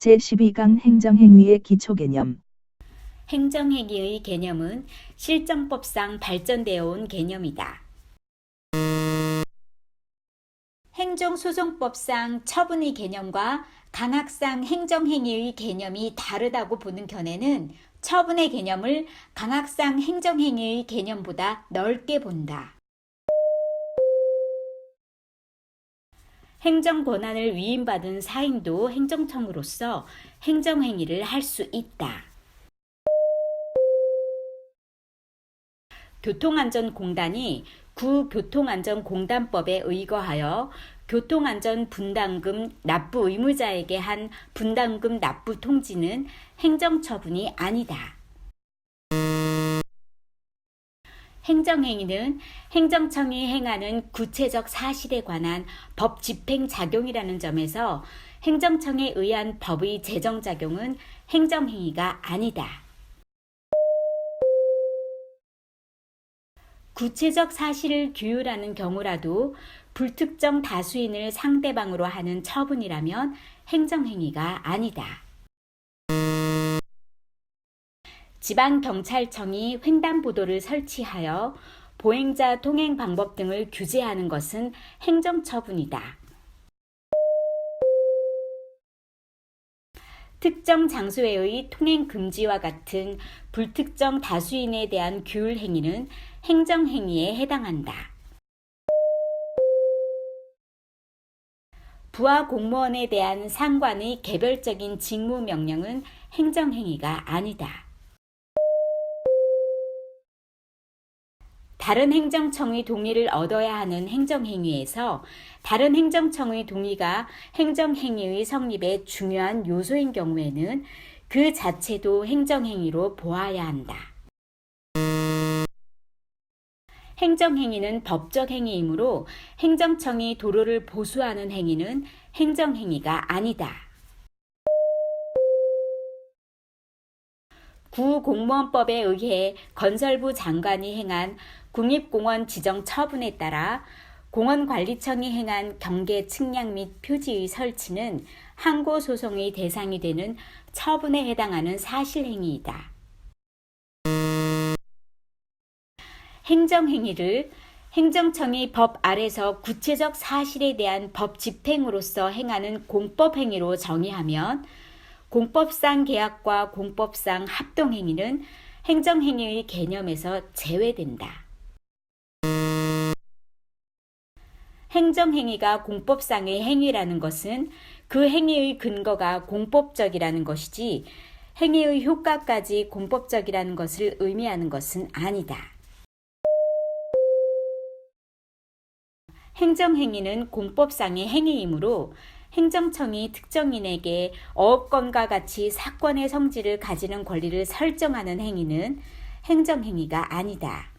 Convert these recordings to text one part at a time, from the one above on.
제12강 행정행위의 기초개념 행정행위의 개념은 실정법상 발전되어 온 개념이다. 행정소송법상 처분의 개념과 강학상 행정행위의 개념이 다르다고 보는 견해는 처분의 개념을 강학상 행정행위의 개념보다 넓게 본다. 행정 권한을 위임받은 사인도 행정청으로서 행정행위를 할 수 있다. 교통안전공단이 구교통안전공단법에 의거하여 교통안전 분담금 납부 의무자에게 한 분담금 납부 통지는 행정처분이 아니다. 행정행위는 행정청이 행하는 구체적 사실에 관한 법 집행 작용이라는 점에서 행정청에 의한 법의 제정 작용은 행정행위가 아니다. 구체적 사실을 규율하는 경우라도 불특정 다수인을 상대방으로 하는 처분이라면 행정행위가 아니다. 지방경찰청이 횡단보도를 설치하여 보행자 통행 방법 등을 규제하는 것은 행정처분이다. 특정 장소에의 통행 금지와 같은 불특정 다수인에 대한 규율 행위는 행정 행위에 해당한다. 부하 공무원에 대한 상관의 개별적인 직무 명령은 행정 행위가 아니다. 다른 행정청의 동의를 얻어야 하는 행정행위에서 다른 행정청의 동의가 행정행위의 성립의 중요한 요소인 경우에는 그 자체도 행정행위로 보아야 한다. 행정행위는 법적 행위이므로 행정청이 도로를 보수하는 행위는 행정행위가 아니다. 구공무원법에 의해 건설부 장관이 행한 국립공원 지정 처분에 따라 공원관리청이 행한 경계 측량 및 표지의 설치는 항고 소송의 대상이 되는 처분에 해당하는 사실행위이다. 행정행위를 행정청이 법 아래서 구체적 사실에 대한 법 집행으로서 행하는 공법행위로 정의하면 공법상 계약과 공법상 합동행위는 행정행위의 개념에서 제외된다. 행정행위가 공법상의 행위라는 것은 그 행위의 근거가 공법적이라는 것이지 행위의 효과까지 공법적이라는 것을 의미하는 것은 아니다. 행정행위는 공법상의 행위이므로 행정청이 특정인에게 어업권과 같이 사건의 성질을 가지는 권리를 설정하는 행위는 행정행위가 아니다.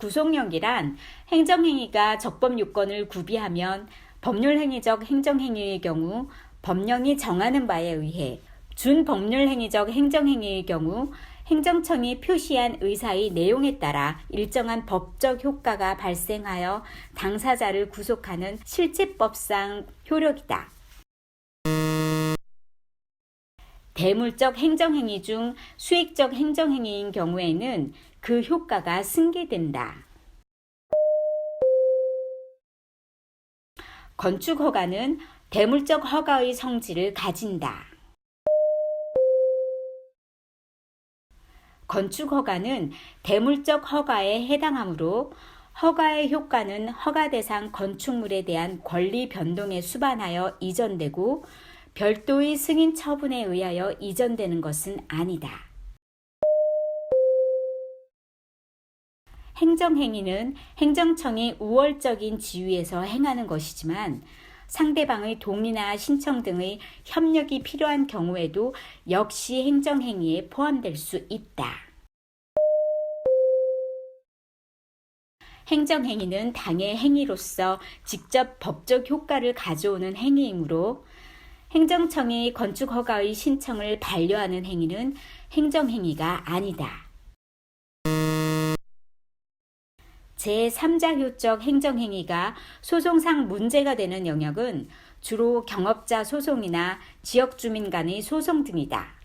구속력이란 행정행위가 적법 요건을 구비하면 법률행위적 행정행위의 경우 법령이 정하는 바에 의해 준법률행위적 행정행위의 경우 행정청이 표시한 의사의 내용에 따라 일정한 법적 효과가 발생하여 당사자를 구속하는 실제법상 효력이다. 대물적 행정행위 중 수익적 행정행위인 경우에는 그 효과가 승계된다. 건축 허가는 대물적 허가의 성질을 가진다. 건축 허가는 대물적 허가에 해당하므로 허가의 효과는 허가 대상 건축물에 대한 권리 변동에 수반하여 이전되고 별도의 승인 처분에 의하여 이전되는 것은 아니다. 행정행위는 행정청이 우월적인 지위에서 행하는 것이지만 상대방의 동의나 신청 등의 협력이 필요한 경우에도 역시 행정행위에 포함될 수 있다. 행정행위는 당의 행위로서 직접 법적 효과를 가져오는 행위이므로 행정청이 건축허가의 신청을 반려하는 행위는 행정행위가 아니다. 제3자 효적 행정행위가 소송상 문제가 되는 영역은 주로 경업자 소송이나 지역 주민 간의 소송 등이다.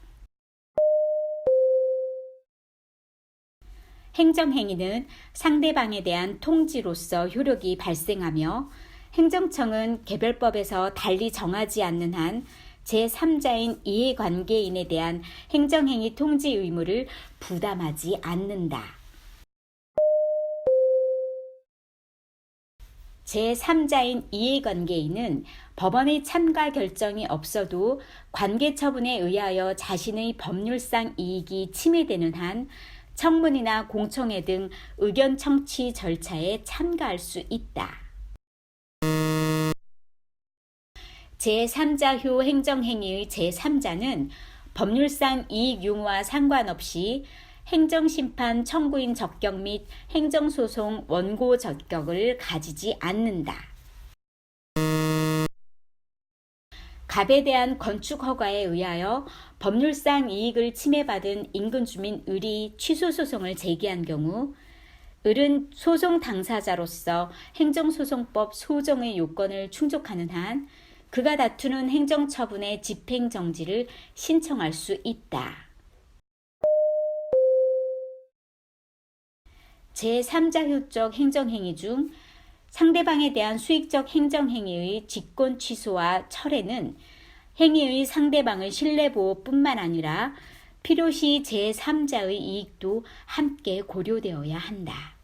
행정행위는 상대방에 대한 통지로서 효력이 발생하며 행정청은 개별법에서 달리 정하지 않는 한 제3자인 이해관계인에 대한 행정행위 통지 의무를 부담하지 않는다. 제3자인 이해관계인은 법원의 참가 결정이 없어도 관계 처분에 의하여 자신의 법률상 이익이 침해되는 한 청문이나 공청회 등 의견 청취 절차에 참가할 수 있다. 제3자효 행정행위의 제3자는 법률상 이익 유무와 상관없이 행정심판 청구인 적격 및 행정소송 원고 적격을 가지지 않는다. 갑에 대한 건축 허가에 의하여 법률상 이익을 침해받은 인근 주민 을이 취소 소송을 제기한 경우 을은 소송 당사자로서 행정소송법 소정의 요건을 충족하는 한 그가 다투는 행정처분의 집행정지를 신청할 수 있다. 제3자 효적 행정행위 중 상대방에 대한 수익적 행정행위의 직권 취소와 철회는 행위의 상대방의 신뢰보호뿐만 아니라 필요시 제3자의 이익도 함께 고려되어야 한다.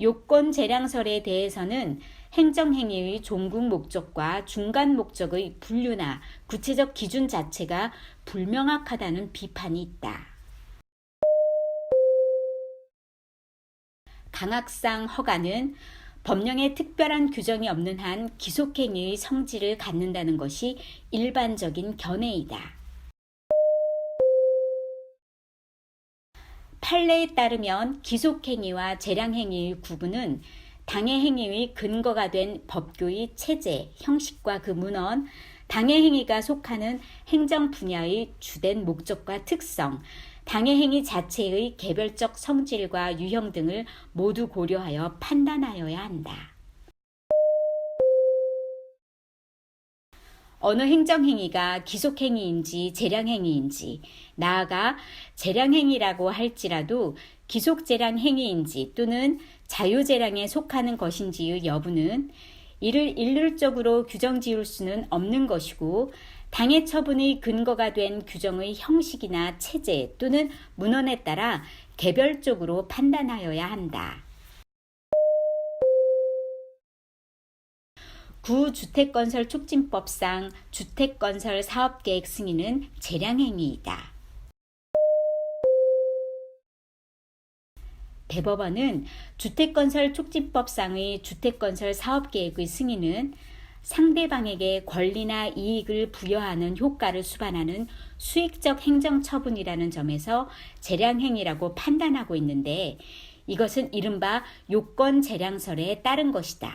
요건 재량설에 대해서는 행정행위의 종국 목적과 중간 목적의 분류나 구체적 기준 자체가 불명확하다는 비판이 있다. 강학상 허가는 법령에 특별한 규정이 없는 한 기속행위의 성질을 갖는다는 것이 일반적인 견해이다. 판례에 따르면 기속행위와 재량행위의 구분은 당해 행위의 근거가 된 법규의 체제, 형식과 그 문헌, 당해 행위가 속하는 행정 분야의 주된 목적과 특성, 당해 행위 자체의 개별적 성질과 유형 등을 모두 고려하여 판단하여야 한다. 어느 행정행위가 기속행위인지 재량행위인지, 나아가 재량행위라고 할지라도 기속재량행위인지 또는 자유재량에 속하는 것인지의 여부는 이를 일률적으로 규정 지을 수는 없는 것이고, 당해 처분의 근거가 된 규정의 형식이나 체제 또는 문헌에 따라 개별적으로 판단하여야 한다. 구주택건설 촉진법상 주택건설 사업계획 승인은 재량행위이다. 대법원은 주택건설 촉진법상의 주택건설 사업계획의 승인은 상대방에게 권리나 이익을 부여하는 효과를 수반하는 수익적 행정처분이라는 점에서 재량행위라고 판단하고 있는데 이것은 이른바 요건 재량설에 따른 것이다.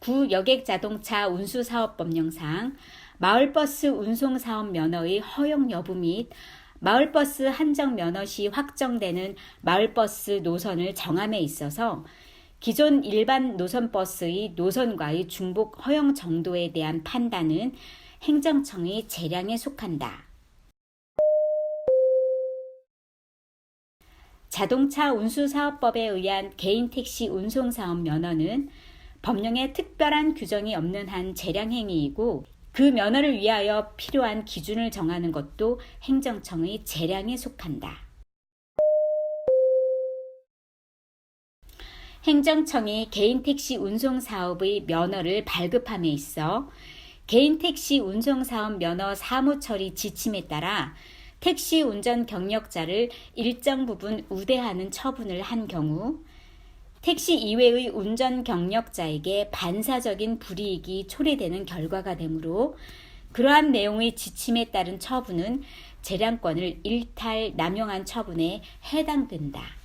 구 여객자동차 운수사업법령상 마을버스 운송사업 면허의 허용 여부 및 마을버스 한정 면허 시 확정되는 마을버스 노선을 정함에 있어서 기존 일반 노선버스의 노선과의 중복 허용 정도에 대한 판단은 행정청의 재량에 속한다. 자동차 운수사업법에 의한 개인 택시 운송사업 면허는 법령에 특별한 규정이 없는 한 재량행위이고 그 면허를 위하여 필요한 기준을 정하는 것도 행정청의 재량에 속한다. 행정청이 개인 택시 운송 사업의 면허를 발급함에 있어 개인 택시 운송 사업 면허 사무 처리 지침에 따라 택시 운전 경력자를 일정 부분 우대하는 처분을 한 경우 택시 이외의 운전 경력자에게 반사적인 불이익이 초래되는 결과가 되므로 그러한 내용의 지침에 따른 처분은 재량권을 일탈 남용한 처분에 해당된다.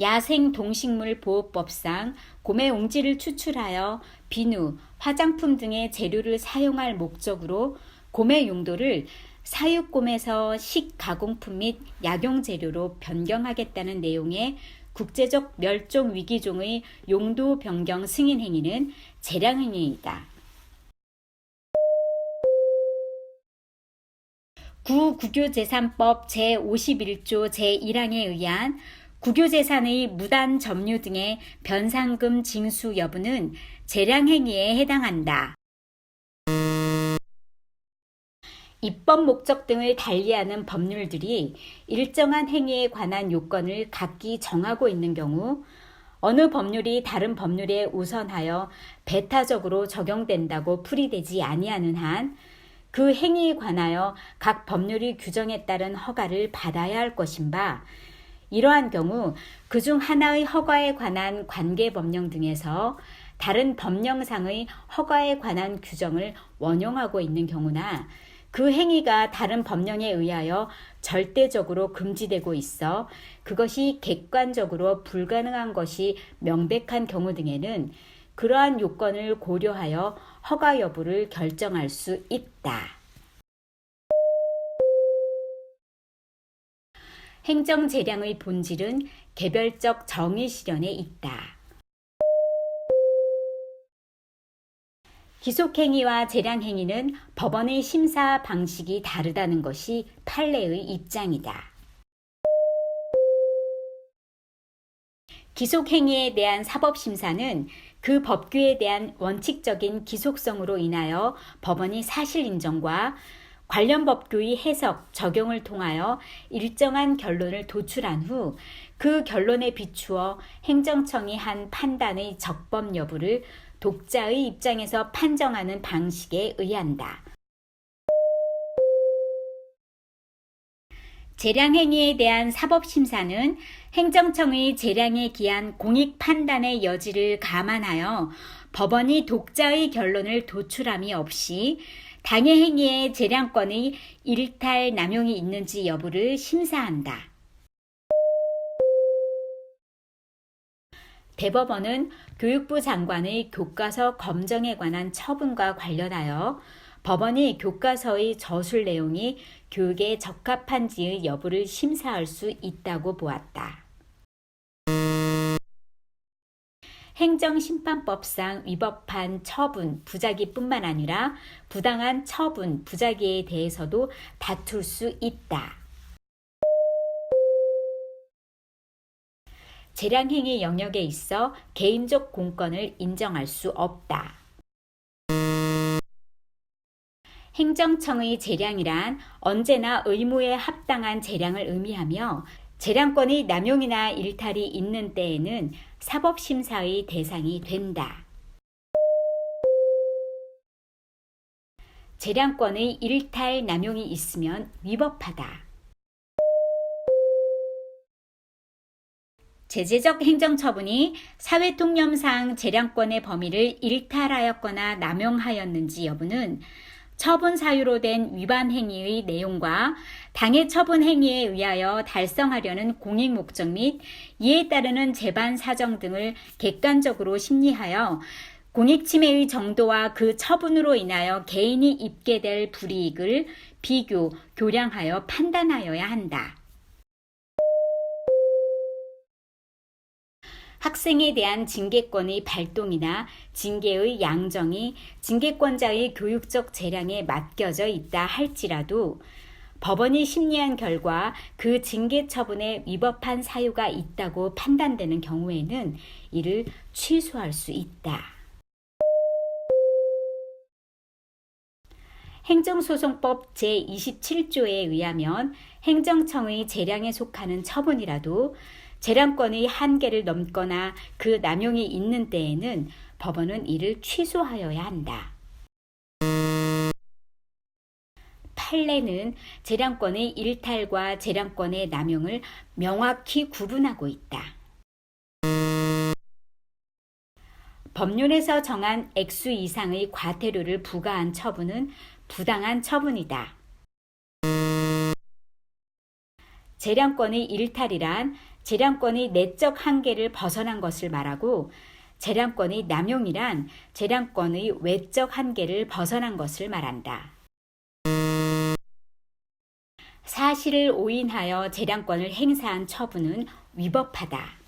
야생 동식물 보호법상 곰의 옹지를 추출하여 비누, 화장품 등의 재료를 사용할 목적으로 곰의 용도를 사육곰에서 식가공품 및 약용 재료로 변경하겠다는 내용의 국제적 멸종 위기종의 용도 변경 승인 행위는 재량 행위이다. 구국유재산법 제51조 제1항에 의한 국유재산의 무단 점유 등의 변상금 징수 여부는 재량 행위에 해당한다. 입법 목적 등을 달리하는 법률들이 일정한 행위에 관한 요건을 각기 정하고 있는 경우 어느 법률이 다른 법률에 우선하여 배타적으로 적용된다고 풀이되지 아니하는 한 그 행위에 관하여 각 법률이 규정에 따른 허가를 받아야 할 것인 바 이러한 경우 그 중 하나의 허가에 관한 관계 법령 등에서 다른 법령상의 허가에 관한 규정을 원용하고 있는 경우나 그 행위가 다른 법령에 의하여 절대적으로 금지되고 있어 그것이 객관적으로 불가능한 것이 명백한 경우 등에는 그러한 요건을 고려하여 허가 여부를 결정할 수 있다. 행정 재량의 본질은 개별적 정의 실현에 있다. 기속행위와 재량행위는 법원의 심사 방식이 다르다는 것이 판례의 입장이다. 기속행위에 대한 사법심사는 그 법규에 대한 원칙적인 기속성으로 인하여 법원이 사실 인정과 관련 법규의 해석, 적용을 통하여 일정한 결론을 도출한 후 그 결론에 비추어 행정청이 한 판단의 적법 여부를 독자의 입장에서 판정하는 방식에 의한다. 재량행위에 대한 사법심사는 행정청의 재량에 기한 공익 판단의 여지를 감안하여 법원이 독자의 결론을 도출함이 없이 당해 행위의 재량권의 일탈 남용이 있는지 여부를 심사한다. 대법원은 교육부 장관의 교과서 검정에 관한 처분과 관련하여 법원이 교과서의 저술 내용이 교육에 적합한지의 여부를 심사할 수 있다고 보았다. 행정심판법상 위법한 처분, 부작위뿐만 아니라 부당한 처분, 부작위에 대해서도 다툴 수 있다. 재량행위 영역에 있어 개인적 공권을 인정할 수 없다. 행정청의 재량이란 언제나 의무에 합당한 재량을 의미하며 재량권의 남용이나 일탈이 있는 때에는 사법심사의 대상이 된다. 재량권의 일탈 남용이 있으면 위법하다. 제재적 행정처분이 사회통념상 재량권의 범위를 일탈하였거나 남용하였는지 여부는 처분 사유로 된 위반 행위의 내용과 당해 처분 행위에 의하여 달성하려는 공익 목적 및 이에 따르는 재반 사정 등을 객관적으로 심리하여 공익 침해의 정도와 그 처분으로 인하여 개인이 입게 될 불이익을 비교, 교량하여 판단하여야 한다. 학생에 대한 징계권의 발동이나 징계의 양정이 징계권자의 교육적 재량에 맡겨져 있다 할지라도 법원이 심리한 결과 그 징계 처분에 위법한 사유가 있다고 판단되는 경우에는 이를 취소할 수 있다. 행정소송법 제27조에 의하면 행정청의 재량에 속하는 처분이라도 재량권의 한계를 넘거나 그 남용이 있는 때에는 법원은 이를 취소하여야 한다. 판례는 재량권의 일탈과 재량권의 남용을 명확히 구분하고 있다. 법률에서 정한 액수 이상의 과태료를 부과한 처분은 부당한 처분이다. 재량권의 일탈이란 재량권의 내적 한계를 벗어난 것을 말하고 재량권의 남용이란 재량권의 외적 한계를 벗어난 것을 말한다. 사실을 오인하여 재량권을 행사한 처분은 위법하다.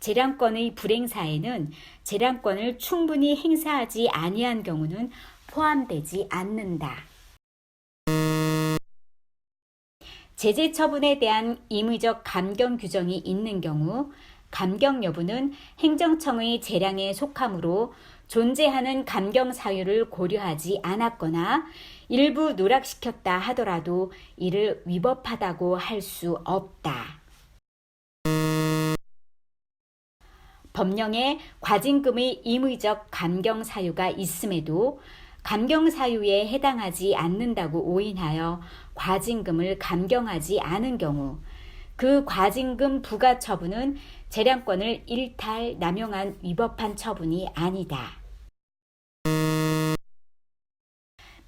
재량권의 불행사에는 재량권을 충분히 행사하지 아니한 경우는 포함되지 않는다. 제재 처분에 대한 임의적 감경 규정이 있는 경우 감경 여부는 행정청의 재량에 속하므로 존재하는 감경 사유를 고려하지 않았거나 일부 누락시켰다 하더라도 이를 위법하다고 할 수 없다. 법령에 과징금의 임의적 감경 사유가 있음에도 감경 사유에 해당하지 않는다고 오인하여 과징금을 감경하지 않은 경우 그 과징금 부과 처분은 재량권을 일탈 남용한 위법한 처분이 아니다.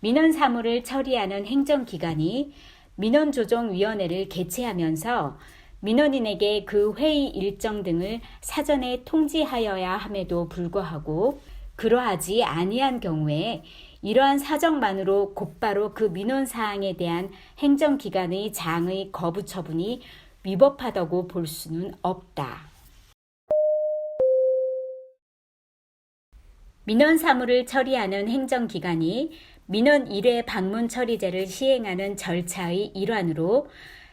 민원 사무를 처리하는 행정기관이 민원조정위원회를 개최하면서 민원인에게 그 회의 일정 등을 사전에 통지하여야 함에도 불구하고 그러하지 아니한 경우에 이러한 사정만으로 곧바로 그 민원 사항에 대한 행정기관의 장의 거부 처분이 위법하다고 볼 수는 없다. 민원 사무를 처리하는 행정기관이 민원 1회 방문 처리제를 시행하는 절차의 일환으로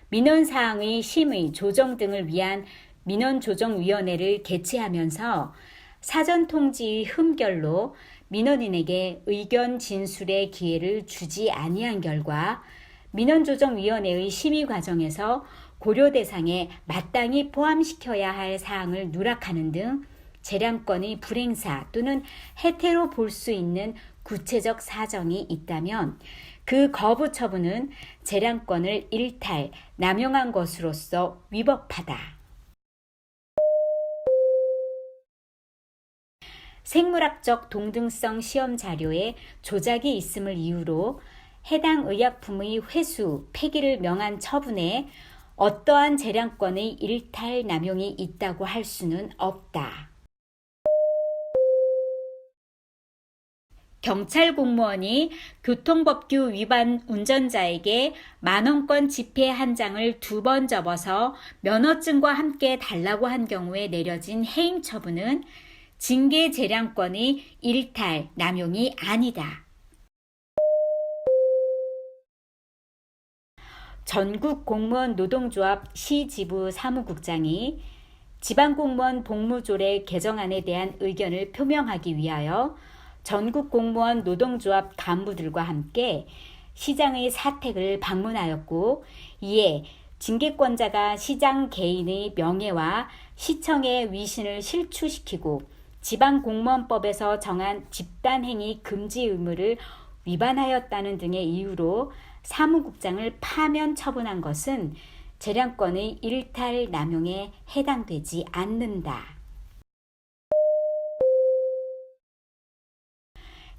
민원 사항의 심의, 조정 등을 위한 민원 조정위원회를 개최하면서 사전 통지의 흠결로 민원인에게 의견 진술의 기회를 주지 아니한 결과 민원조정위원회의 심의 과정에서 고려 대상에 마땅히 포함시켜야 할 사항을 누락하는 등 재량권의 불행사 또는 해태로 볼 수 있는 구체적 사정이 있다면 그 거부 처분은 재량권을 일탈, 남용한 것으로서 위법하다. 생물학적 동등성 시험 자료에 조작이 있음을 이유로 해당 의약품의 회수, 폐기를 명한 처분에 어떠한 재량권의 일탈 남용이 있다고 할 수는 없다. 경찰 공무원이 교통법규 위반 운전자에게 만원권 지폐 한 장을 두 번 접어서 면허증과 함께 달라고 한 경우에 내려진 해임 처분은 징계 재량권의 일탈, 남용이 아니다. 전국 공무원 노동조합 시지부 사무국장이 지방공무원 복무조례 개정안에 대한 의견을 표명하기 위하여 전국 공무원 노동조합 간부들과 함께 시장의 사택을 방문하였고 이에 징계권자가 시장 개인의 명예와 시청의 위신을 실추시키고 지방공무원법에서 정한 집단행위 금지 의무를 위반하였다는 등의 이유로 사무국장을 파면 처분한 것은 재량권의 일탈 남용에 해당되지 않는다.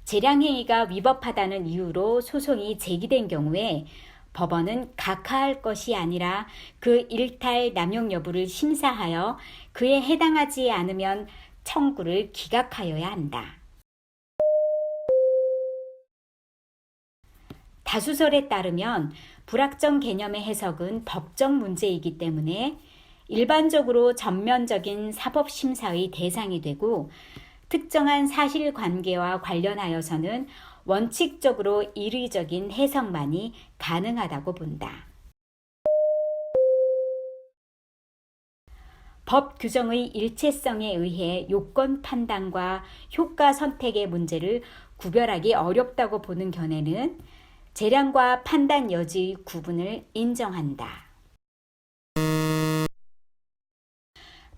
재량행위가 위법하다는 이유로 소송이 제기된 경우에 법원은 각하할 것이 아니라 그 일탈 남용 여부를 심사하여 그에 해당하지 않으면 청구를 기각하여야 한다. 다수설에 따르면 불확정 개념의 해석은 법적 문제이기 때문에 일반적으로 전면적인 사법심사의 대상이 되고 특정한 사실관계와 관련하여서는 원칙적으로 이의적인 해석만이 가능하다고 본다. 법 규정의 일체성에 의해 요건 판단과 효과 선택의 문제를 구별하기 어렵다고 보는 견해는 재량과 판단 여지의 구분을 인정한다.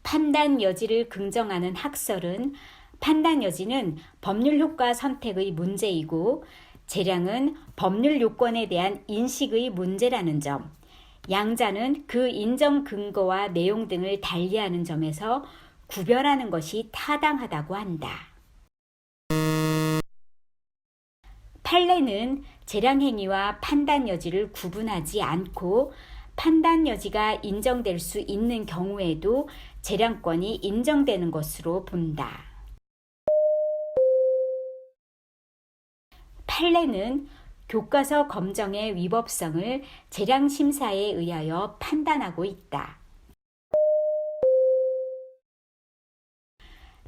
판단 여지를 긍정하는 학설은 판단 여지는 법률 효과 선택의 문제이고 재량은 법률 요건에 대한 인식의 문제라는 점, 양자는 그 인정 근거와 내용 등을 달리하는 점에서 구별하는 것이 타당하다고 한다. 판례는 재량 행위와 판단 여지를 구분하지 않고 판단 여지가 인정될 수 있는 경우에도 재량권이 인정되는 것으로 본다. 판례는 교과서 검정의 위법성을 재량 심사에 의하여 판단하고 있다.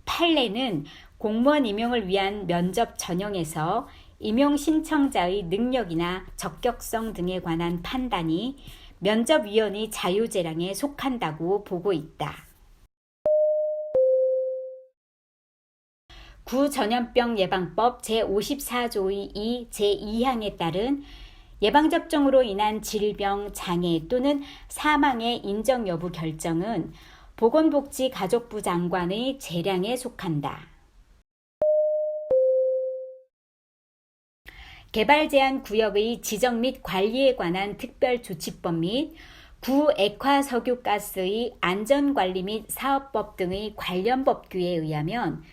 판례는 공무원 임용을 위한 면접 전형에서 임용 신청자의 능력이나 적격성 등에 관한 판단이 면접위원의 자유재량에 속한다고 보고 있다. 구전염병 예방법 제54조의 2 제2항에 따른 예방접종으로 인한 질병, 장애 또는 사망의 인정 여부 결정은 보건복지가족부 장관의 재량에 속한다. 개발 제한 구역의 지정 및 관리에 관한 특별 조치법 및 구액화 석유가스의 안전관리 및 사업법 등의 관련 법규에 의하면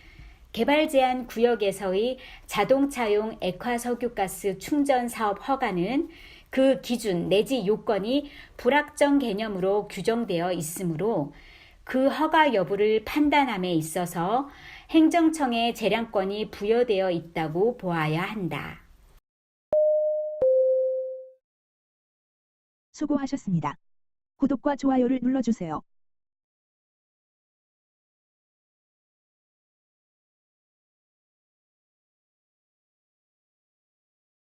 개발 제한 구역에서의 자동차용 액화석유가스 충전 사업 허가는 그 기준 내지 요건이 불확정 개념으로 규정되어 있으므로 그 허가 여부를 판단함에 있어서 행정청의 재량권이 부여되어 있다고 보아야 한다. 수고하셨습니다. 구독과 좋아요를 눌러주세요.